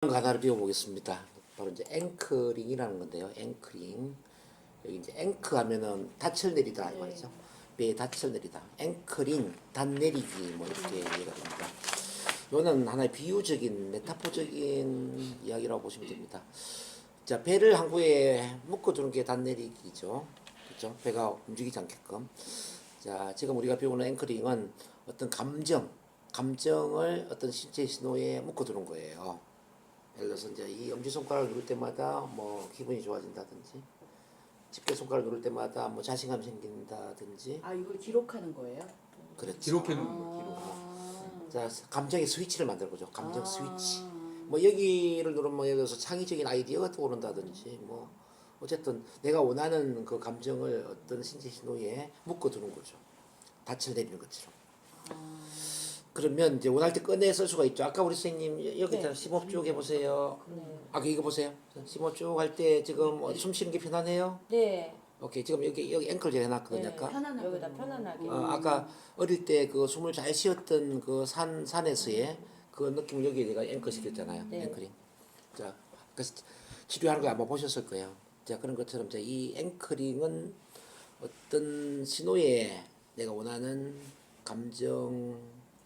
거 하나를 배워보겠습니다. 바로 이제 앵커링이라는 건데요. 앵커링. 여기 이제 앵커 하면은 닻을 내리다 이 말이죠. 배에 닻을 내리다. 앵커링, 단 내리기 뭐 이렇게 이해가 됩니다. 이거는 하나의 비유적인 메타포적인 이야기라고 보시면 됩니다. 자 배를 항구에 묶어두는 게단 내리기죠. 그렇죠? 배가 움직이지 않게끔. 자 지금 우리가 배우는 앵커링은 어떤 감정, 감정을 어떤 신체 신호에 묶어두는 거예요. 예를 들어서 이제 이 엄지손가락을 누를 때마다 뭐 기분이 좋아진다든지 집게 손가락을 누를 때마다 뭐 자신감 생긴다든지 아 이걸 기록하는 거예요? 그렇죠. 기록해 놓는 거 기록. 아. 자 감정의 스위치를 만들어 보죠. 감정 아. 스위치. 뭐 여기를 누르면 뭐 예를 들어서 창의적인 아이디어가 떠오른다든지 뭐 어쨌든 내가 원하는 그 감정을 어떤 신체 신호에 묶어두는 거죠. 닻을 내리는 것처럼. 아. 그러면 이제 원할 때 꺼내 쓸 수가 있죠. 아까 우리 선생님 여기 네. 심호흡 쭉 해보세요. 네. 아, 이거 보세요. 심호흡 쭉할때 지금 어디 숨 쉬는 게 편하네요. 네, 오케이 지금 여기 여기 앵클 제가 해놨거든요. 네. 아까 편안하게 여기다 편안하게. 어, 아까 어릴 때 그 숨을 잘 쉬었던 그 산 산에서의 그 느낌 여기 내가 앵커 시켰잖아요. 네. 앵커링. 자, 그래서 치료하는 거 아마 보셨을 거예요. 자 그런 것처럼 자, 이 앵커링은 어떤 신호에 내가 원하는 감정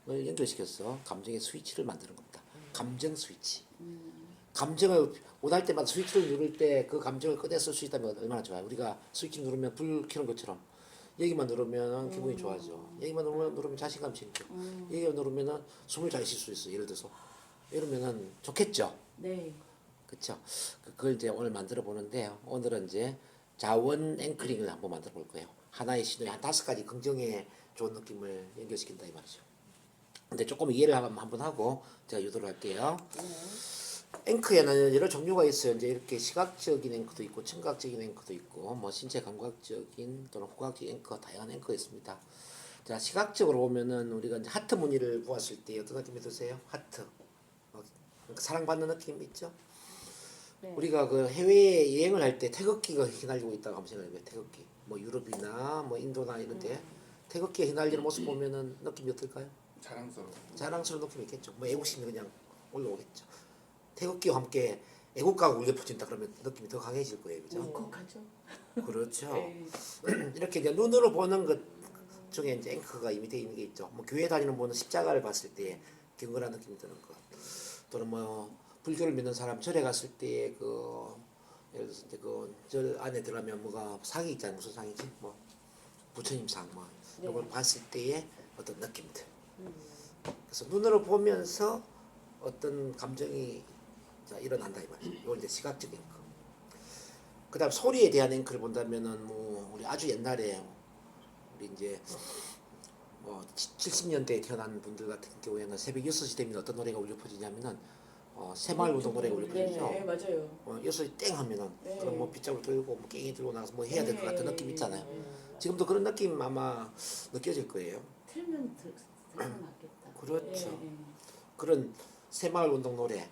을 연결시켜서 감정의 스위치를 만드는 겁니다. 감정 스위치. 감정을 원할 때마다 스위치를 누를 때 그 감정을 쓸수 있다면 얼마나 좋아요. 우리가 스위치 누르면 불 켜는 것처럼 여기만 누르면 기분이 좋아져. 여기만 누르면, 누르면 자신감 생겨. 여기만 누르면 숨을 잘 쉴 수 있어. 예를 들어서 이러면은 좋겠죠. 네. 그렇죠. 그걸 이제 오늘 만들어 보는데 오늘은 이제 자원 앵커링을 한번 만들어 볼 거예요. 하나의 신호에 한 다섯 가지 긍정의 좋은 느낌을 연결시킨다 이 말이죠. 근데 조금 이해를 한번 한번 하고 제가 유도를 할게요. 앵커에는 여러 종류가 있어요. 이제 이렇게 시각적인 앵커도 있고 청각적인 앵커도 있고 뭐 신체 감각적인 또는 후각적인 앵커 다양한 앵커가 있습니다. 자 시각적으로 보면은 우리가 이제 하트 무늬를 보았을 때 어떤 느낌이 드세요? 하트 어, 사랑받는 느낌 있죠? 네. 우리가 그 해외 여행을 할 때 태극기가 휘날리고 있다고 한번 생각해 봐요. 태극기. 뭐 유럽이나 뭐 인도나 이런데 태극기가 휘날리는 모습 보면은 느낌이 어떨까요? 자랑스러워. 자랑스러운 느낌이 있겠죠. 뭐 애국심이 그냥 올라오겠죠. 태극기와 함께 애국가가 울려 퍼진다 그러면 느낌이 더 강해질 거예요. 그죠? 울컥하죠. 그렇죠. 네. 이렇게 이제 눈으로 보는 것 중에 이제 앵커가 이미 되어 있는 게 있죠. 뭐 교회 다니는 분은 십자가를 봤을 때 경건한 느낌이 드는 것. 또는 뭐 불교를 믿는 사람 절에 갔을 때 그 예를 들어서 이제 그절 안에 들어가면 뭐가 상이 있잖아요. 무슨 상이지? 뭐 부처님 상 뭐. 네. 이걸 봤을 때의 어떤 느낌들. 그래서 눈으로 보면서 어떤 감정이 자, 일어난다 이 말이죠. 이건 이제 시각적 앵커. 그다음 소리에 대한 앵커를 본다면은 뭐 우리 아주 옛날에 우리 이제 뭐 70년대에 태어난 분들 같은 경우에는 새벽 6시 되면 어떤 노래가 울려 퍼지냐면은 어, 새마을 운동 노래가 울려 네, 퍼지죠. 네, 맞아요. 어, 6시 땡 하면은 네. 그럼 뭐 빗자루 들고 뭐 깽이 들고 나가서 뭐 해야 될 것 같은 네. 느낌 있잖아요. 지금도 그런 느낌 아마 느껴질 거예요. 틀면 들, 그렇죠. 네, 네. 그런 새마을 운동 노래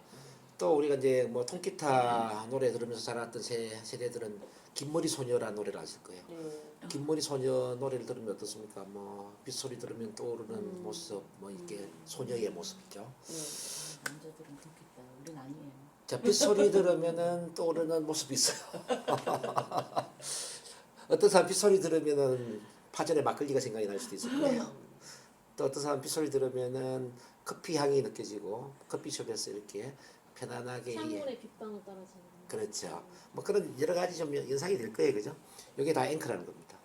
또 우리가 이제 뭐 통기타 노래 들으면서 자랐던 세, 세대들은 긴머리 소녀라는 노래를 아실 거예요. 네. 긴머리 소녀 노래를 들으면 어떻습니까? 뭐 빗소리 들으면 떠오르는 모습, 뭐 이렇게 소녀의 모습이죠. 네. 남자들은 그렇겠다. 우린 아니에요. 자 빗소리 들으면은 떠오르는 모습이 있어요. 어떤 사람 빗소리 들으면은 파전에 막걸리가 생각이 날 수도 있을 거예요. 또 어떤 사람 빗소리 들으면은 커피 향이 느껴지고 커피숍에서 이렇게 편안하게 향물의 빗방울 떨어지는 그렇죠. 뭐 그런 여러 가지 좀 연상이 될 거예요, 그죠? 이게 다 앵커라는 겁니다.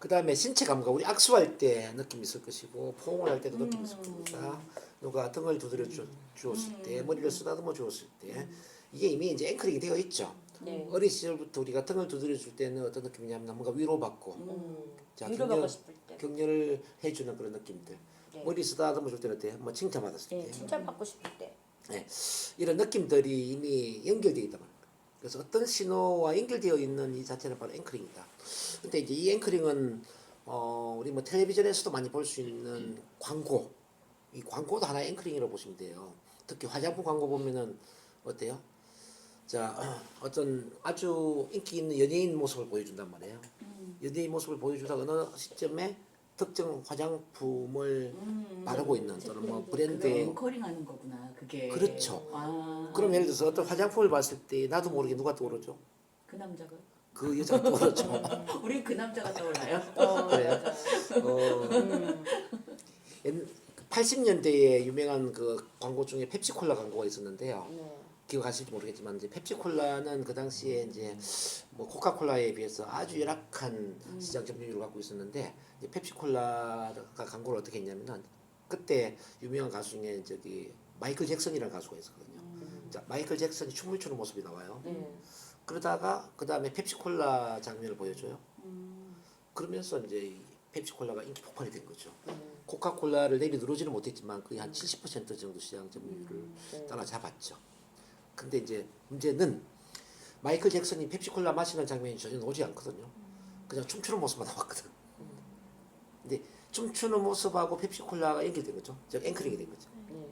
그 다음에 신체 감각, 우리 악수할 때 느낌이 있을 것이고 포옹을 할 때도 느낌이 있을 겁니다. 누가 등을 두드려 주, 주었을 때, 머리를 쓰다듬어 주었을 때, 이게 이미 이제 앵커링이 되어 있죠. 네. 어린 시절부터 우리가 등을 두드려 줄 때는 어떤 느낌이냐면 뭔가 위로받고, 음, 자, 위로받고 싶을 때. 격려를 해주는 그런 느낌들. 네. 머리 쓰다듬어 줄 때는 어때요? 뭐 칭찬받았을 때. 네, 칭찬받고 싶을 때. 네, 이런 느낌들이 이미 연결되어 있단 말이에요. 그래서 어떤 신호와 연결되어 있는 이 자체는 바로 앵커링이다. 근데 이제 이 앵커링은 어, 우리 뭐 텔레비전에서도 많이 볼 수 있는 광고, 이 광고도 하나의 앵커링이라고 보시면 돼요. 특히 화장품 광고 보면은 어때요? 자, 어떤 아주 인기 있는 연예인 모습을 보여준단 말이에요. 연예인 모습을 보여주다 어느 시점에 특정 화장품을 음. 바르고 있는 또는 뭐 그게 브랜드 앵커링 하는 거구나. 그게. 그렇죠. 아. 그럼 예를 들어서 어떤 화장품을 봤을 때 나도 모르게 누가 떠오르죠? 그 남자가 그 여자가 떠오르죠. 우리 그 남자가 떠올라요. 어, 그래요? 어, 음. 80년대에 유명한 그 광고 중에 펩시콜라 광고가 있었는데요. 네. 기억 하실지 모르겠지만 이제 펩시콜라는 그 당시에 이제 뭐 코카콜라에 비해서 아주 열악한 시장 점유율을 갖고 있었는데 이제 펩시콜라가 광고를 어떻게 했냐면은 그때 유명한 가수 중에 저기 마이클 잭슨이라는 가수가 있었거든요. 자, 마이클 잭슨이 춤을 추는 모습이 나와요. 네. 그러다가 그 다음에 펩시콜라 장면을 보여줘요. 음. 그러면서 이제 이 펩시콜라가 인기 폭발이 된 거죠. 음. 코카콜라를 내리누르지는 못했지만 거의 한70% 정도 시장 점유율을 네. 따라잡았죠. 근데 이제 문제는 마이클 잭슨이 펩시콜라 마시는 장면이 전혀 나오지 않거든요. 그냥 춤추는 모습만 나왔거든. 근데 춤추는 모습하고 펩시콜라가 연결된 거죠. 즉 앵커링이 된 거죠. 네.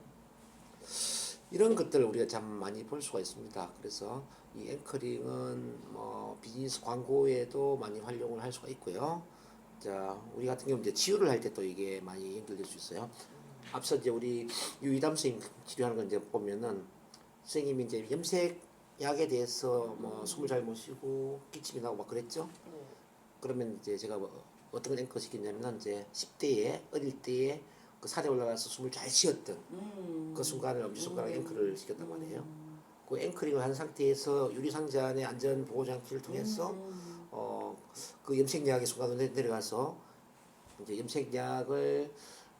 이런 것들을 우리가 참 많이 볼 수가 있습니다. 그래서 이 앵커링은 뭐 비즈니스 광고에도 많이 활용을 할 수가 있고요. 자, 우리 같은 경우 이제 치유를 할 때 또 이게 많이 연결될 수 있어요. 앞서 이제 우리 유이담 선생님 치료하는 거 이제 보면은 선생님이 이제 염색 약에 대해서 뭐 숨을 잘 못 쉬고 기침이 나고 막 그랬죠. 네. 그러면 이제 제가 뭐 어떤 앵커 시켰냐면 이제 10대에 어릴 때에 그 산에 올라가서 숨을 잘 쉬었던 음. 그 순간을 엄지손가락 앵커를 시켰단 말이에요. 그 앵커링을 한 상태에서 유리상자 안에 안전 보호 장치를 통해서 음. 어그 염색약의 순간으로 내- 내려가서 이제 염색약을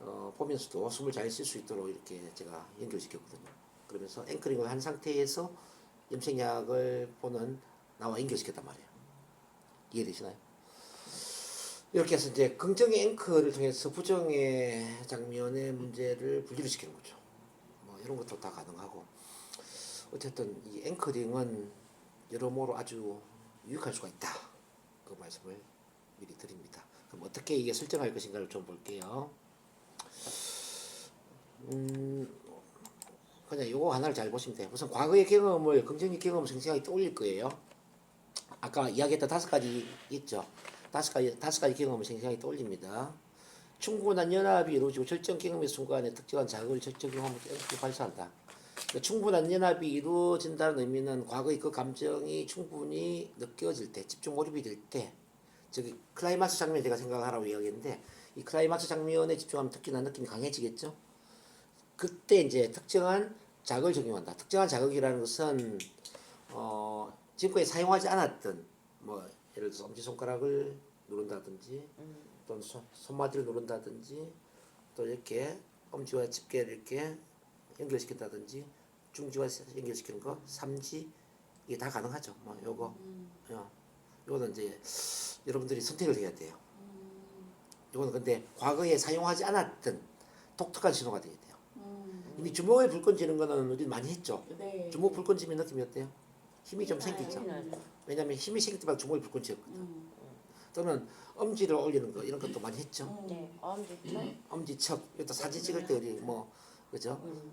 어 보면서도 숨을 잘 쉴 수 있도록 이렇게 제가 연결시켰거든요. 그러면서 앵커링을 한 상태에서 염색약을 보는 나와 연결시켰단 말이에요. 이해되시나요? 이렇게 해서 이제 긍정의 앵커를 통해서 부정의 장면의 문제를 분리를 시키는 거죠. 뭐 이런 것도 다 가능하고 어쨌든 이 앵커링은 여러모로 아주 유익할 수가 있다. 그 말씀을 미리 드립니다. 그럼 어떻게 이게 설정할 것인가를 좀 볼게요. 음, 그냥 요거 하나를 잘 보시면 돼요. 우선 과거의 경험을 긍정의 경험을 생생하게 떠올릴 거예요. 아까 이야기했던 다섯 가지 있죠. 다섯 가지 다섯 가지 경험을 생생하게 떠올립니다. 충분한 연합이 이루어지고 절정 경험의 순간에 특정한 자극을 절정 깨끗이 발사한다. 그러니까 충분한 연합이 이루어진다는 의미는 과거의 그 감정이 충분히 느껴질 때, 집중 몰입이 될 때, 저기 클라이막스 장면 제가 생각하라고 이야기했는데 이 클라이막스 장면에 집중하면 특히나 느낌이 강해지겠죠. 그때 이제 특정한 자극을 적용한다. 특정한 자극이라는 것은 어, 지금까지 사용하지 않았던 뭐 예를 들어서 엄지 손가락을 누른다든지 또는 손, 손마디를 누른다든지 또 이렇게 엄지와 집게를 이렇게 연결시킨다든지 중지와 연결시키는 거 삼지 이게 다 가능하죠. 뭐 요거 요 요거는 이제 여러분들이 선택을 해야 돼요. 요거는 근데 과거에 사용하지 않았던 독특한 신호가 돼야 돼요. 음. 이미 주먹에 불 건지는 거는 우리 많이 했죠. 네. 주먹 불 건지면 느낌이 어때요? 힘이 좀 생기죠. 힘이 나죠. 왜냐하면 힘이 생길 때마다 주먹에 불 건지였거든. 음. 또는 엄지를 올리는 거 이런 것도 많이 했죠. 음. 네. 엄지척. 엄지척 이것도 사진 찍을 때 우리 뭐 그죠? 음.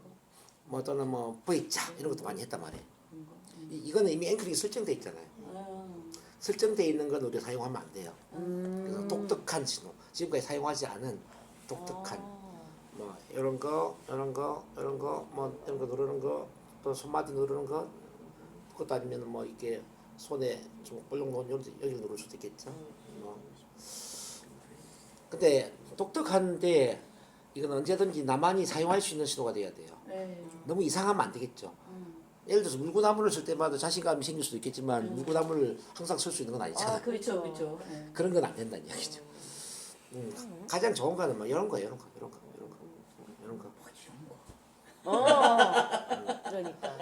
뭐 또는 뭐 V자 이런 것도 많이 했단 말이에요. 음. 이, 이거는 이미 앵커링이 설정돼 있잖아요. 음. 설정돼 있는 건 우리가 사용하면 안 돼요. 음. 그래서 독특한 신호, 지금까지 사용하지 않은 독특한 아. 뭐 이런 거, 이런 거, 이런 거, 뭐 이런 거 누르는 거, 또 손마디 누르는 거, 그것도 아니면 뭐 이렇게 손에 좀 볼록 놓은 여기 여기 누를 수도 있겠죠. 뭐. 근데 독특한데 이건 언제든지 나만이 사용할 수 있는 신호가 돼야 돼요. 네. 너무 이상하면 안 되겠죠. 음. 예를 들어서 물구나무를 쓸 때마다 자신감이 생길 수도 있겠지만 물구나무를 항상 쓸 수 있는 건 아니잖아. 아, 그렇죠, 그렇죠. 네. 그런 건 안 된다는 이야기죠. 음, 가장 좋은 거는 뭐 이런 거, 이런 거, 이런 거. 어. 그러니까.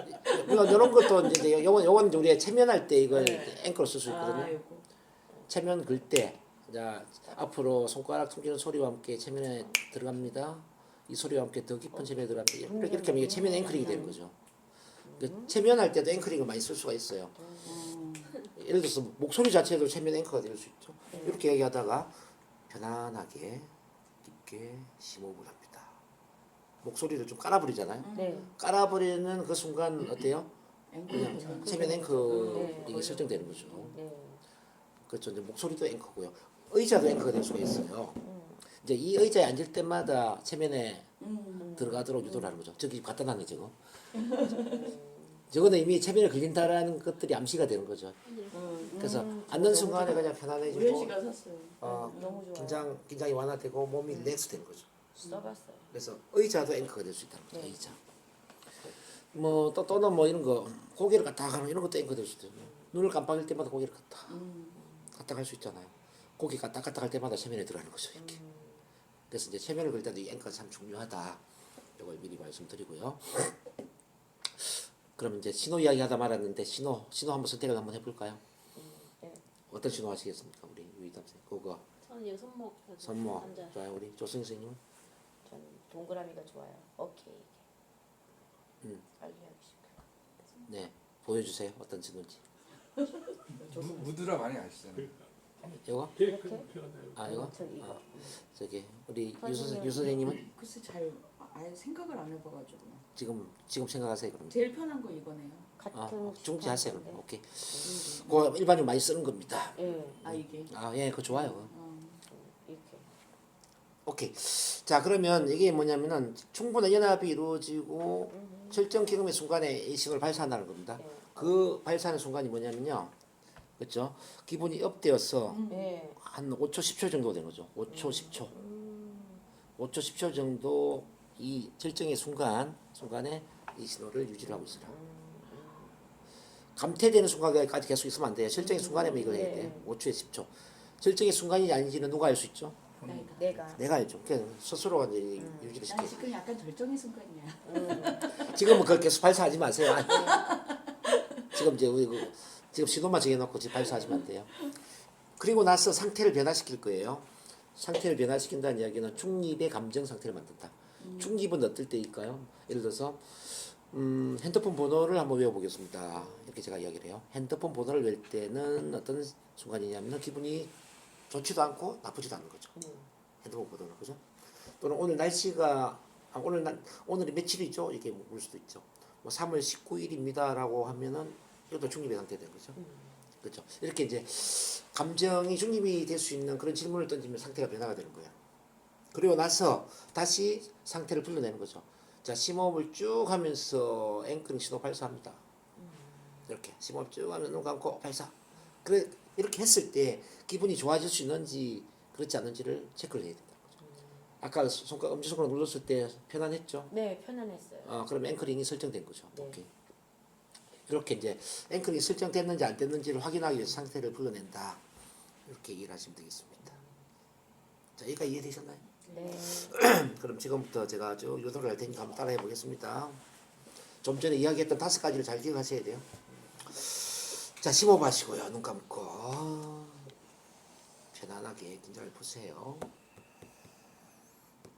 물론 이런 것도 이제 요건 요건 이제 우리가 체면할 때 이걸 네. 앵커로 쓸수 있거든요. 아, 요거. 체면 글 때, 자 앞으로 손가락 숨기는 소리와 함께 체면에 들어갑니다. 이 소리와 함께 더 깊은 체면에 들어갑니다. 이렇게, 이렇게 하면 이게 체면 앵커링이 되는 거죠. 그 체면할 때도 앵커링을 많이 쓸 수가 있어요. 음. 예를 들어서 목소리 자체도 체면 앵커가 될 수 있죠. 이렇게 얘기하다가 편안하게 깊게 심호흡을 합니다. 목소리를 좀 깔아버리잖아요. 네. 깔아버리는 그 순간 어때요? 그냥 앵커. 체면 앵커 네. 이게 설정되는 거죠. 네. 그렇죠. 이제 목소리도 앵커고요. 의자도 앵커가 될 수가 있어요. 이제 이 의자에 앉을 때마다 체면에 음. 들어가도록 유도를 하는 거죠. 저기 갖다 놨네 저거. 저거는 이미 체면에 걸린다라는 것들이 암시가 되는 거죠. 음. 그래서 음, 앉는 순간에. 그냥 편안해지고. 어. 긴장 긴장이 완화되고 몸이 릴렉스 되는 거죠. 써봤어요. 그래서 의자도 앵커가 될 수 있다는 거죠. 네. 의자. 뭐또 또는 뭐 이런 거 고개를 갖다 가는 이런 것도 앵커 될 수도 있고 눈을 깜빡일 때마다 고개를 갖다 음. 갖다 갈 수 있잖아요. 고개 갖다 갖다 갈 때마다 체면에 들어가는 거죠. 이렇게. 그래서 이제 체면을 걸 때도 이 앵커가 참 중요하다. 이걸 미리 말씀드리고요. 그럼 이제 신호 이야기 하다 말았는데 신호 신호 한번 선택을 한번 해볼까요? 네. 어떤 신호 하시겠습니까, 우리 유이담 선 그거 저는 여기 손목 앉아. 좋아요, 우리 조승 선생님은 저는 동그라미가 좋아요. 오케이. 음. 알려주고 싶어요. 네 보여주세요 어떤. 무- 무드라 많이 아시잖아요. 이거 이렇게? 아 이거. 아, 저기 우리 유, 선생님. 선, 유 선생님은 글쎄 잘 아예 생각을 안 해봐가지고 지금 지금 생각하세요 그럼. 제일 편한 거 이거네요. 같은 아 중지하세요. 오케이. 그 일반적으로 많이 쓰는 겁니다. 예. 아 이게. 아 예, 그거 좋아요. 오케이. 자 그러면 이게 뭐냐면은 충분한 연합이 이루어지고 철정 기금의 순간에 이 신호를 발사한다는 겁니다. 예. 그 발사하는 순간이 뭐냐면요. 그렇죠? 기분이 업되어서 음. 예. 한 5초 10초 정도 되는 거죠. 5초 10초. 5초 10초 정도 이 절정의 순간 순간에 이 신호를 유지를 하고 있어요. 감퇴되는 순간까지 계속 있으면 안 돼요. 절정의 순간에만 이걸 해야 돼요. 5초에 10초. 절정의 순간이 아닌지는 누가 알 수 있죠? 내가. 내가. 내가 알죠. 그냥 스스로가 이제 유지를 난 시켜. 지금 약간 절정의 순간이야. 음. 지금은 계속 발사하지 마세요. 지금 이제 우리 그 지금 신호만 정해놓고 지금 발사하시면 안 돼요. 그리고 나서 상태를 변화시킬 거예요. 상태를 변화시킨다는 이야기는 중립의 감정 상태를 만든다. 중립은 어떨 때일까요? 예를 들어서 음, 핸드폰 번호를 한번 외워보겠습니다. 이렇게 제가 이야기를 해요. 핸드폰 번호를 외울 때는 어떤 순간이냐면 기분이 좋지도 않고 나쁘지도 않은 거죠. 핸드폰 번호는 그죠? 또는 오늘 날씨가 아, 오늘 날 오늘이 며칠이죠? 이렇게 물 수도 있죠. 뭐 3월 19일입니다라고 하면은 이것도 중립의 상태 된 거죠. 그렇죠. 이렇게 이제 감정이 중립이 될 수 있는 그런 질문을 던지면 상태가 변화가 되는 거예요. 그리고 나서 다시 상태를 불러내는 거죠. 자, 심호흡을 쭉 하면서 앵커링 신호 발사합니다. 이렇게 심호흡 쭉 하면서 눈 감고 발사. 그래 이렇게 했을 때 기분이 좋아질 수 있는지 그렇지 않은지를 체크를 해야 된다. 아까 손가락 엄지손가락 눌렀을 때 편안했죠? 네, 편안했어요. 어, 그럼 앵커링이 설정된 거죠. 네. 오케이. 이렇게 이제 앵커링이 설정됐는지 안 됐는지를 확인하기 위해서 상태를 불러낸다. 이렇게 얘기를 하시면 되겠습니다. 자, 여기까지 이해되셨나요? 네. 그럼 지금부터 제가 쭉 유도를 할 테니까 한번 따라해 보겠습니다. 좀 전에 이야기했던 다섯 가지를 잘 기억하셔야 돼요. 자, 심호흡 하시고요. 눈 감고 편안하게 긴장을 푸세요.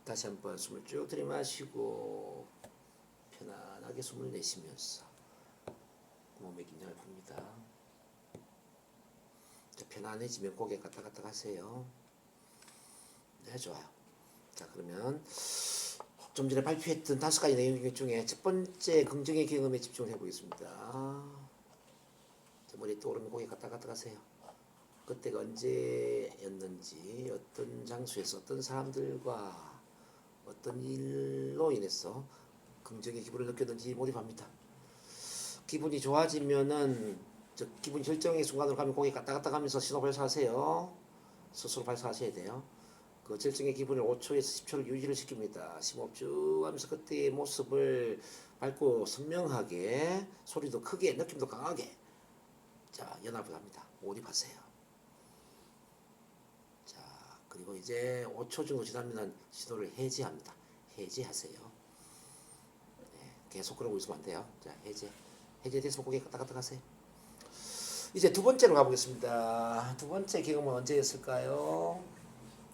다시 한번 숨을 쭉 들이마시고 편안하게 숨을 내쉬면서 몸의 긴장을 풉니다. 자, 편안해지면 고개 갔다 갔다 가세요. 네, 좋아요. 자, 그러면 좀 전에 발표했던 다섯 가지 내용 중에 첫 번째 긍정의 경험에 집중을 해보겠습니다. 자, 머리 떠오르면 고개 갔다 갔다 가세요. 그때가 언제였는지 어떤 장소에서 어떤 사람들과 어떤 일로 인해서 긍정의 기분을 느꼈는지 몰입합니다. 기분이 좋아지면은 저 기분 결정의 순간으로 가면 고개 갔다 갔다 가면서 신호 발사하세요. 스스로 발사하셔야 돼요. 그 절정의 기분을 5초에서 10초를 유지를 시킵니다. 심호흡 쭉 하면서 그때의 모습을 밝고 선명하게 소리도 크게 느낌도 강하게 자 연합을 합니다. 몰입하세요. 자 그리고 이제 5초 정도 지나면 신호를 해제합니다. 해제하세요. 네, 계속 그러고 있으면 안 돼요. 자 해제 해제됐으면 고개 갔다 갔다 가세요. 이제 두 번째로 가보겠습니다. 두 번째 경험은 언제였을까요?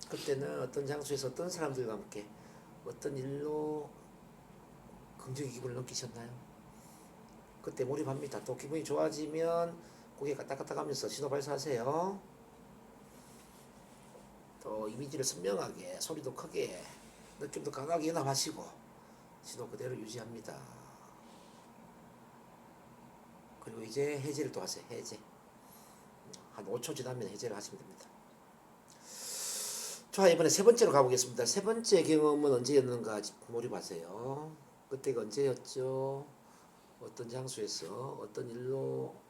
그때는 어떤 장소에서 어떤 사람들과 함께 어떤 일로 긍정의 기분을 느끼셨나요? 그때 몰입합니다. 또 기분이 좋아지면 고개 갔다 가면서 신호 발사하세요. 또 이미지를 선명하게 소리도 크게 느낌도 강하게 연합하시고 신호 그대로 유지합니다. 그리고 이제 해제를 또 하세요. 해제. 한 5초 지나면 해제를 하시면 됩니다. 자 이번에 세 번째로 가보겠습니다. 세 번째 경험은 언제였는가 몰입하세요. 그때가 언제였죠? 어떤 장소에서 어떤 일로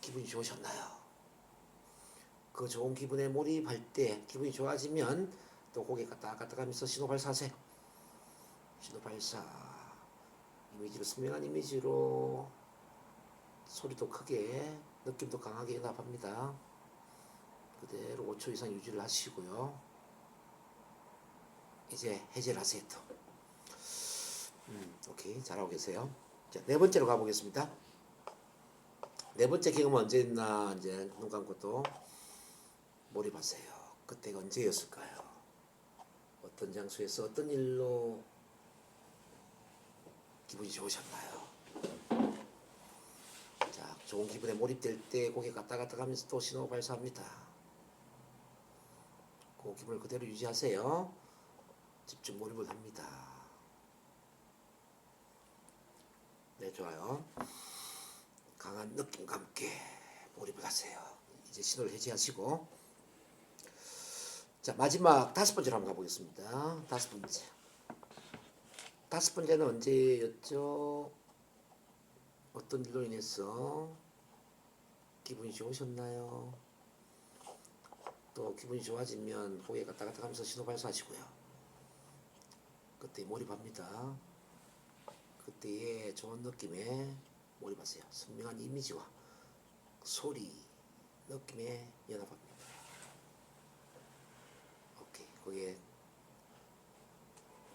기분이 좋으셨나요? 그 좋은 기분에 몰입할 때 기분이 좋아지면 또 고개 까딱까딱 하면서 신호 발사하세요. 신호 발사 이미지로 선명한 이미지로 소리도 크게 느낌도 강하게 연합합니다. 그대로 5초 이상 유지를 하시고요. 이제 해제를 하세요 또. 음, 오케이 잘하고 계세요. 자, 네 번째로 가보겠습니다. 네 번째 경험은 언제 있나 이제 눈 감고 또 몰입하세요. 그때가 언제였을까요? 어떤 장소에서 어떤 일로 기분이 좋으셨나요? 자, 좋은 기분에 몰입될 때 고개 갔다 갔다 가면서 또 신호 발사합니다. 그 기분을 그대로 유지하세요. 집중 몰입을 합니다. 네, 좋아요. 강한 느낌과 함께 몰입을 하세요. 이제 신호를 해제하시고 자 마지막 다섯 번째로 한번 가보겠습니다. 다섯 번째. 다섯 번째는 언제였죠? 어떤 일로 인해서 기분이 좋으셨나요? 또 기분이 좋아지면 고개 갔다 갔다 하면서 신호 발사하시고요. 그때 몰입합니다. 그때의 좋은 느낌에 몰입하세요. 선명한 이미지와 소리, 느낌에 연합합니다. 오케이, 거기에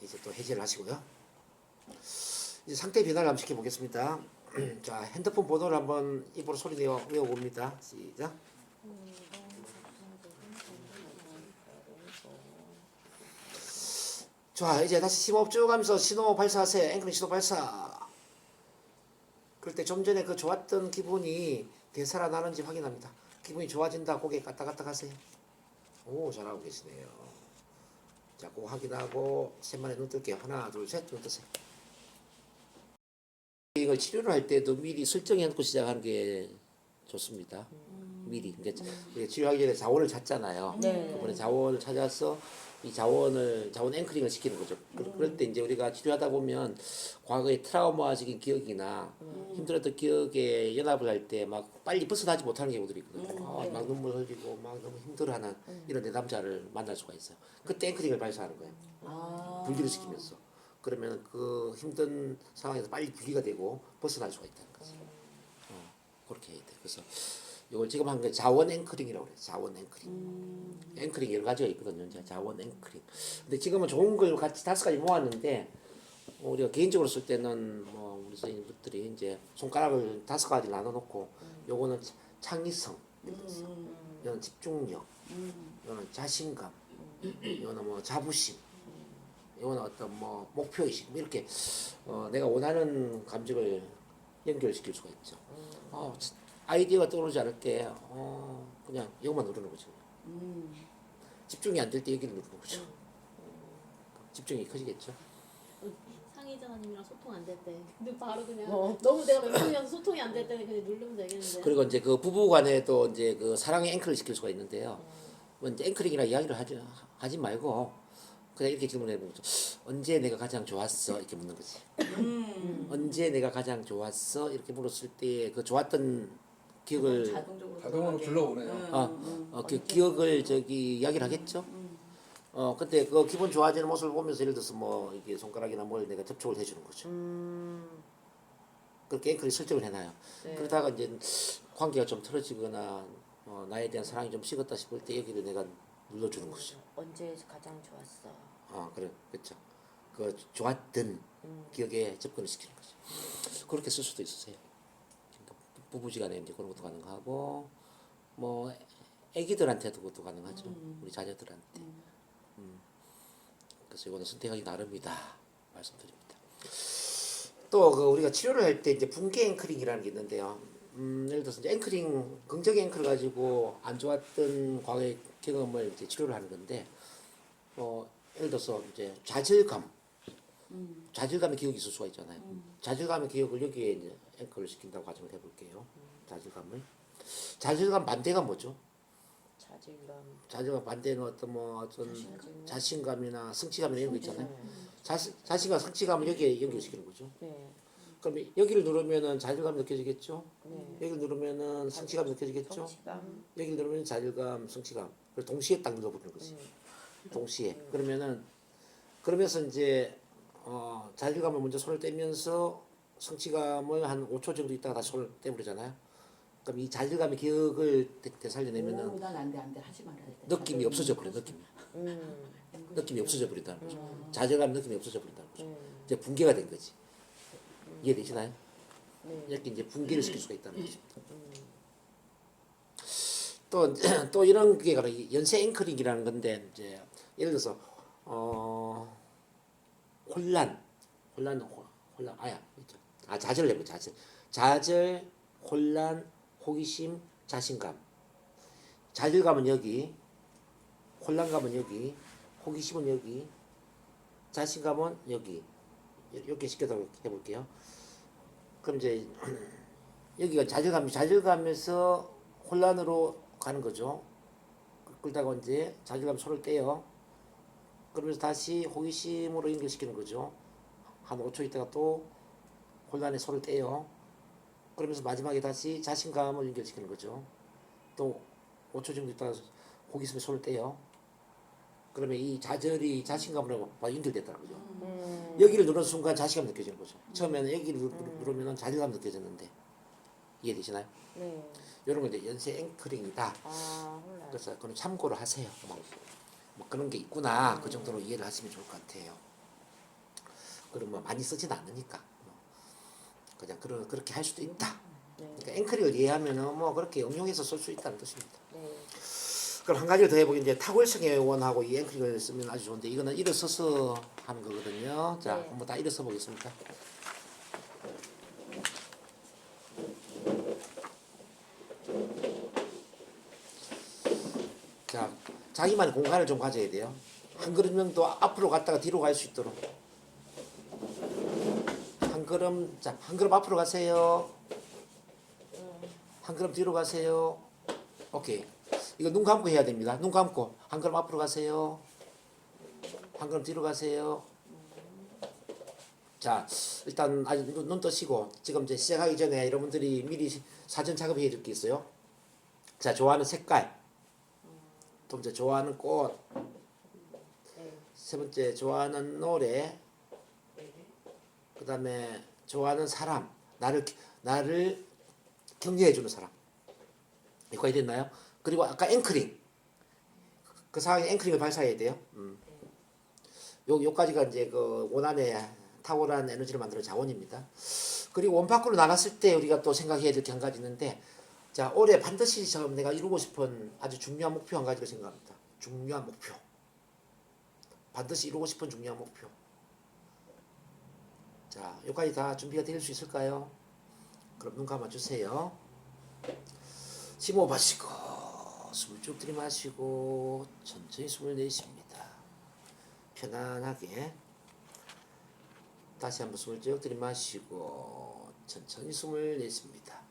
이제 또 해제를 하시고요. 이제 상태 변화를 한번 시켜보겠습니다. 자, 핸드폰 번호를 한번 입으로 소리 내어 외워봅니다. 시작. 자, 이제 다시 심호흡 쭉 하면서 신호 발사하세요. 앵크링 신호 발사. 그럴 때 좀 전에 그 좋았던 기분이 되살아나는지 확인합니다. 기분이 좋아진다. 고개 갔다 가세요. 오, 잘하고 계시네요. 자, 그거 확인하고 셋만에 눈 뜰게요. 하나, 둘, 셋, 눈 뜨세요. 이걸 치료를 할 때도 미리 설정해 놓고 시작하는 게 좋습니다. 미리. 그러니까 우리가 치료하기 전에 자원을 찾잖아요. 네. 그번에 자원을 찾아서 이 자원을 자원 앵커링을 시키는 거죠. 그- 그럴 때 이제 우리가 치료하다 보면 과거의 트라우마적인 기억이나 힘들었던 기억에 연합을 할 때 막 빨리 벗어나지 못하는 경우들이 있거든요. 아, 막 눈물 흘리고 막 너무 힘들어하는 이런 내담자를 만날 수가 있어요. 그때 앵커링을 발사하는 거예요. 아. 분리를 시키면서 그러면 그 힘든 상황에서 빨리 분리가 되고 벗어날 수가 있다는 거죠. 어, 그렇게 해야 돼. 그래서 이걸 지금 한 게 자원 앵커링이라고 그래요. 자원 앵커링. 앵커링 여러 가지가 있거든요. 이제 자원 앵커링. 근데 지금은 좋은 걸 같이 다섯 가지 모았는데 어, 우리가 개인적으로 쓸 때는 뭐 우리 선생님들이 이제 손가락을 다섯 가지 나눠 놓고 요거는 차- 창의성, 이거는 집중력, 이거는 자신감, 이거는 뭐 자부심, 이거는 어떤 뭐 목표의식. 뭐 이렇게 어, 내가 원하는 감정을 연결시킬 수가 있죠. 어, 아이디어가 떠오르지 않을 때 어, 그냥 이것만 누르는 거죠. 집중이 안 될때 여기를 누르는 거죠. 집중이 커지겠죠. 상의자님이랑 소통 안 될 때. 근데 바로 그냥 어. 너무 내가 멘붕이어서 소통이 안 될 때는 그냥 누르면 되겠는데. 그리고 이제 그 부부 간에도 이제 그 사랑의 앵커를 시킬 수가 있는데요. 뭐 이제 앵커링이라 이야기를 하지, 하지 말고 그냥 이렇게 질문해 보는 거죠. 언제 내가 가장 좋았어? 이렇게 묻는 거지. 언제 내가 가장 좋았어? 이렇게 물었을 때 그 좋았던 기억을 자동적으로 자동으로. 불러오네요. 응, 어, 응, 어, 그 기억을 저기 이야기를 하겠죠. 어, 근데 그 기분 좋아지는 모습을 보면서 예를 들어서 뭐 이게 손가락이나 뭘 내가 접촉을 해주는 거죠. 그렇게 앵커를 설정을 해놔요. 네. 그러다가 이제 관계가 좀 틀어지거나 어, 나에 대한 사랑이 좀 식었다 싶을 때 여기를 내가 눌러주는 거죠. 언제 가장 좋았어? 아, 그래, 그렇죠. 그 좋았던 기억에 접근을 시키는 거죠. 그렇게 쓸 수도 있으세요. 부부지간에 이제 그런 것도 가능하고 뭐 애기들한테도 그것도 가능하죠. 우리 자녀들한테. 음. 그래서 이거는 선택하기 나름이다 말씀드립니다. 또 그 우리가 치료를 할 때 이제 분계 앵커링이라는 게 있는데요. 음, 예를 들어서 이제 앵커링 긍정 앵커를 가지고 안 좋았던 과거의 경험을 이제 치료를 하는 건데 어, 예를 들어서 이제 좌절감, 좌절감의 기억이 있을 수가 있잖아요. 좌절감의 기억을 여기에 이제 앵커를 시킨다고 가정을 해볼게요. 좌절감을. 좌절감 반대가 뭐죠? 자질감. 자질감 반대는 어떤 뭐 어떤 자신감. 자신감이나 성취감이나 이런 거 있잖아요. 네. 자신 자신감, 성취감을 여기에 연결시키는 거죠. 네. 그럼 여기를 누르면은 자질감 느껴지겠죠. 네. 여기를 누르면은 성취감 느껴지겠죠. 성취감. 여기를 누르면 자질감, 성취감. 그걸 동시에 딱 눌러보는 거지. 음. 동시에. 그러면은 그러면서 이제 어, 자질감을 먼저 손을 떼면서 성취감을 한 5초 정도 있다가 다시 손을 떼버리잖아요. 그럼 이 자질감의 기억을 되- 되살려내면은 오, 난 안돼 안 돼 하지 말아야 돼. 느낌이 없어져 버려. 느낌. 음. 느낌이 없어져 버린다는 거죠. 자질감 느낌이 없어져 버린다는 거죠. 음. 이제 붕괴가 된 거지. 이해되시나요? 네. 이렇게 이제 붕괴를 시킬 수가 있다는 거죠. 음. 또, 또 이런 게 바로 이 연쇄 앵커링이라는 건데 이제 예를 들어서 어 혼란 혼란 호- 혼란 아야 있죠. 아 좌절 내고 좌절 좌절 혼란 호기심 자신감 좌절감은 여기 혼란감은 여기 호기심은 여기 자신감은 여기 이렇게 시켜서 해볼게요. 그럼 이제 여기가 좌절감, 좌절감에서 혼란으로 가는 거죠. 그러다가 이제 좌절감 손을 떼요. 그러면서 다시 호기심으로 연결시키는 거죠. 한 5초 있다가 또 혼란에 손을 떼요. 그러면서 마지막에 다시 자신감을 연결시키는 거죠. 또 5초 정도 있다가 호기심에 손을 떼요. 그러면 이 좌절이 자신감으로 막 연결됐다는 거죠. 음. 여기를 누르는 순간 자신감 느껴지는 거죠. 처음에는 여기를 누- 누르면 자신감 느껴졌는데 이해되시나요? 네. 이런 거 이제 연쇄 앵커링이다. 아. 그래서 그건 참고를 하세요. 뭐, 뭐 그런 게 있구나. 그 정도로 이해를 하시면 좋을 것 같아요. 그럼 뭐 많이 쓰진 않으니까 뭐 그냥 그런 그렇게 할 수도 있다. 네. 그러니까 앵커링을 이해하면은 뭐 그렇게 응용해서 쓸 수 있다는 뜻입니다. 네. 그럼 한 가지 더 해보기 이제 탁월성의 원하고 이 앵커링을 쓰면 아주 좋은데 이거는 일어서서 하는 거거든요. 자, 네. 한번 다 일어서 보겠습니다. 자, 자기만의 공간을 좀 가져야 돼요. 한 걸음도 앞으로 갔다가 뒤로 갈 수 있도록. 한 걸음, 자, 한 걸음 앞으로 가세요. 한 걸음 뒤로 가세요. 오케이. 이거 눈 감고 해야 됩니다. 눈 감고 한 걸음 앞으로 가세요. 한 걸음 뒤로 가세요. 자, 일단 아직 눈, 눈 뜨시고 지금 이제 시작하기 전에 여러분들이 미리 시- 사전 작업해 드릴 게 있어요. 자, 좋아하는 색깔. 두 번째 좋아하는 꽃. 네. 세 번째 좋아하는 노래. 그 다음에 좋아하는 사람. 나를 나를 격려해 주는 사람. 여기까지 됐나요? 그리고 아까 앵커링. 그 상황에 앵커링을 발사해야 돼요. 음. 요 요까지가 이제 그 원안의 탁월한 에너지를 만드는 자원입니다. 그리고 원 밖으로 나갔을 때 우리가 또 생각해야 될 게 한 가지 있는데 자 올해 반드시 저 내가 이루고 싶은 아주 중요한 목표 한 가지를 생각합니다. 중요한 목표. 반드시 이루고 싶은 중요한 목표. 자, 여기까지 다 준비가 될 수 있을까요? 그럼 눈 감아 주세요. 심호흡 하시고 숨을 쭉 들이마시고 천천히 숨을 내쉽니다. 편안하게 다시 한번 숨을 쭉 들이마시고 천천히 숨을 내쉽니다.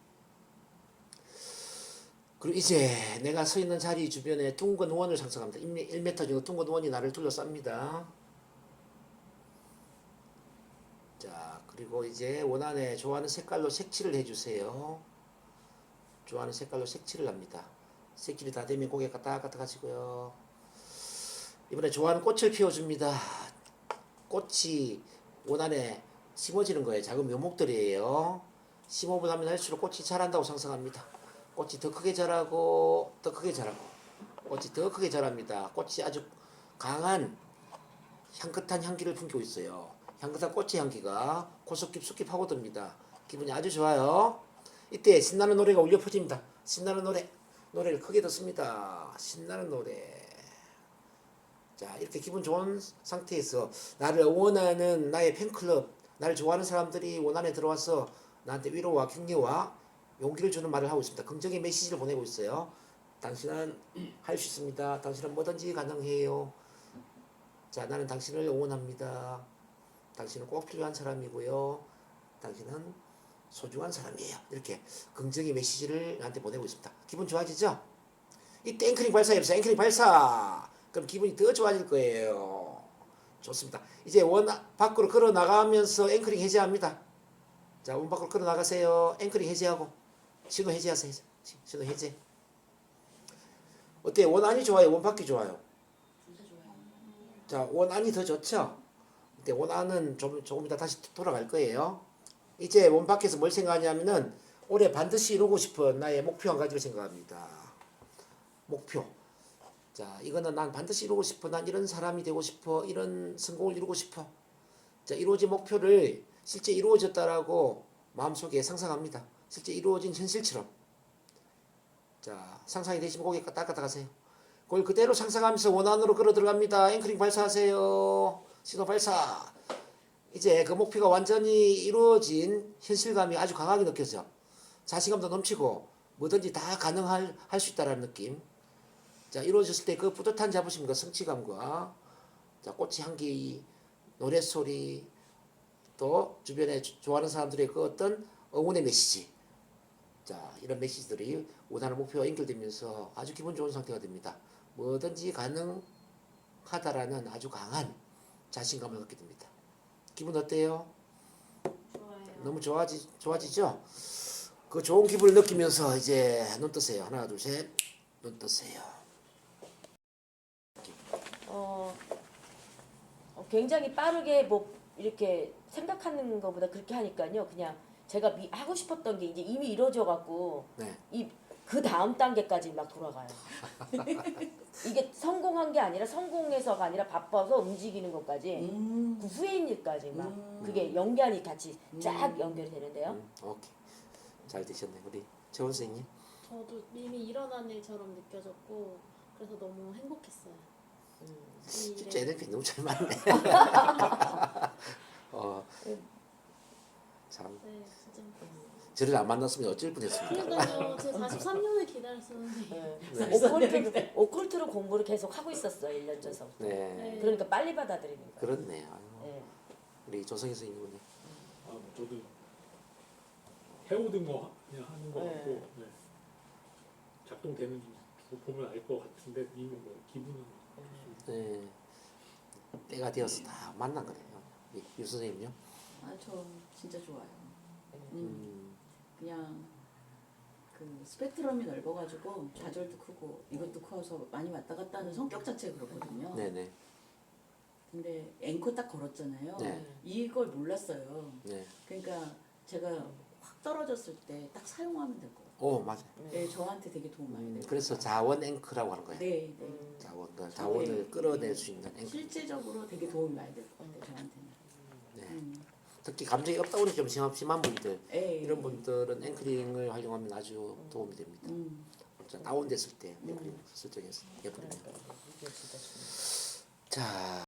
그리고 이제 내가 서 있는 자리 주변에 둥근 원을 상상합니다. 1m 정도 둥근 원이 나를 둘러쌉니다. 자, 그리고 이제 원안에 좋아하는 색깔로 색칠을 해주세요. 좋아하는 색깔로 색칠을 합니다. 색칠이 다 되면 고개 까딱까딱 하시고요. 이번에 좋아하는 꽃을 피워줍니다. 꽃이 원안에 심어지는 거예요. 작은 묘목들이에요. 심호흡을 하면 할수록 꽃이 자란다고 상상합니다. 꽃이 더 크게 자라고 더 크게 자라고 꽃이 더 크게 자랍니다. 꽃이 아주 강한 향긋한 향기를 풍기고 있어요. 향긋한 꽃의 향기가 고속 깊숙이 파고듭니다. 기분이 아주 좋아요. 이때 신나는 노래가 울려 퍼집니다. 신나는 노래, 노래를 크게 듣습니다. 신나는 노래. 자, 이렇게 기분 좋은 상태에서 나를 응원하는 나의 팬클럽, 나를 좋아하는 사람들이 원안에 들어와서 나한테 위로와 격려와 용기를 주는 말을 하고 있습니다. 긍정의 메시지를 보내고 있어요. 당신은 할 수 있습니다. 당신은 뭐든지 가능해요. 자, 나는 당신을 응원합니다. 당신은 꼭 필요한 사람이고요. 당신은 소중한 사람이에요. 이렇게 긍정의 메시지를 나한테 보내고 있습니다. 기분 좋아지죠? 이때 앵커링 발사 해보세요. 앵커링 발사. 그럼 기분이 더 좋아질 거예요. 좋습니다. 이제 원 밖으로 걸어 나가면서 앵커링 해제합니다. 자, 원 밖으로 걸어 나가세요. 앵커링 해제하고 신호 해제하세요. 신호 해제. 어때요? 원 안이 좋아요? 원 밖이 좋아요. 자, 원 안이 더 좋죠? 근데 원 안은 좀, 조금 이따 다시 돌아갈 거예요. 이제 원 밖에서 뭘 생각하냐면은 올해 반드시 이루고 싶은 나의 목표 한 가지를 생각합니다. 목표. 자, 이거는 난 반드시 이루고 싶어. 난 이런 사람이 되고 싶어. 이런 성공을 이루고 싶어. 자, 이루어진 목표를 실제 이루어졌다라고 마음속에 상상합니다. 실제 이루어진 현실처럼. 자, 상상이 되시면 고개 딱 가세요. 그걸 그대로 상상하면서 원안으로 끌어 들어갑니다. 앵커링 발사하세요. 신호 발사. 이제 그 목표가 완전히 이루어진 현실감이 아주 강하게 느껴져. 자신감도 넘치고 뭐든지 다 가능할 할 수 있다라는 느낌. 자 이루어졌을 때 그 뿌듯한 자부심과 성취감과 자 꽃의 향기, 노래 소리 또 주변에 주- 좋아하는 사람들의 그 어떤 응원의 메시지. 자 이런 메시지들이 원하는 목표와 연결되면서 아주 기분 좋은 상태가 됩니다. 뭐든지 가능하다라는 아주 강한 자신감을 갖게 됩니다. 기분 어때요? 좋아요. 너무 좋아지 좋아지죠? 그 좋은 기분을 느끼면서 이제 눈 뜨세요. 하나, 둘, 셋. 눈 뜨세요. 어, 어, 굉장히 빠르게 뭐 이렇게 생각하는 것보다 그렇게 하니까요. 그냥 제가 미, 하고 싶었던 게 이제 이미 이루어져 갖고 네. 이 그 다음 단계까지 막 돌아가요. 이게 성공한 게 아니라 성공해서가 아니라 바빠서 움직이는 것까지 음. 그 후인 일까지 막 음. 그게 연관이 같이 쫙 연결이 되는데요. 음, 오케이. 잘 되셨네. 우리 최원 선생님. 저도 이미 일어난 일처럼 느껴졌고 그래서 너무 행복했어요. 이 진짜 일에. NLP 너무 잘 맞네. 어. 참 네, 진짜. 저를 안 만났으면 어쩔 뻔했습니다. 그러니까요. 제 43년을 기다렸었는데. 네. 네. 오컬트, 오컬트로 공부를 계속 하고 있었어요. 1년 전서. 네. 그러니까 빨리 받아들이는 거예요. 그렇네. 아유. 네. 우리 조성희 선생님은요. 아, 뭐 저도 해오던 거 그냥 하는 거 네. 같고 네. 작동되는 지 보면 알 것 같은데 이미 뭐 기분은 좋습니다. 네. 때가 되어서 다 만난 거네요. 이- 유 선생님요. 아, 저 진짜 좋아요. 음. 음. 그냥 그 스펙트럼이 넓어가지고 좌절도 크고 이것도 커서 많이 왔다 갔다 하는 성격 자체가 그렇거든요. 네네. 근데 앵커 딱 걸었잖아요. 네. 이걸 몰랐어요. 네. 그러니까 제가 확 떨어졌을 때 딱 사용하면 될것 같아요. 오 맞아. 네, 저한테 되게 도움 많이 음, 돼요. 그래서 자원 앵커라고 하는 거예요. 네, 네. 음. 자원을 자원을 끌어낼 수 있는 앵커. 실제적으로 되게 도움이 많이 될 것 같아요. 저한테는. 네. 음. 특히 감정이 없다고는 좀 심한, 심한 분들 네. 이런 분들은 앵커링을 활용하면 아주 도움이 됩니다. 음. 다운됐을 때 앵커링 설정해서 해버리면. 이게 진짜 중요해요. 자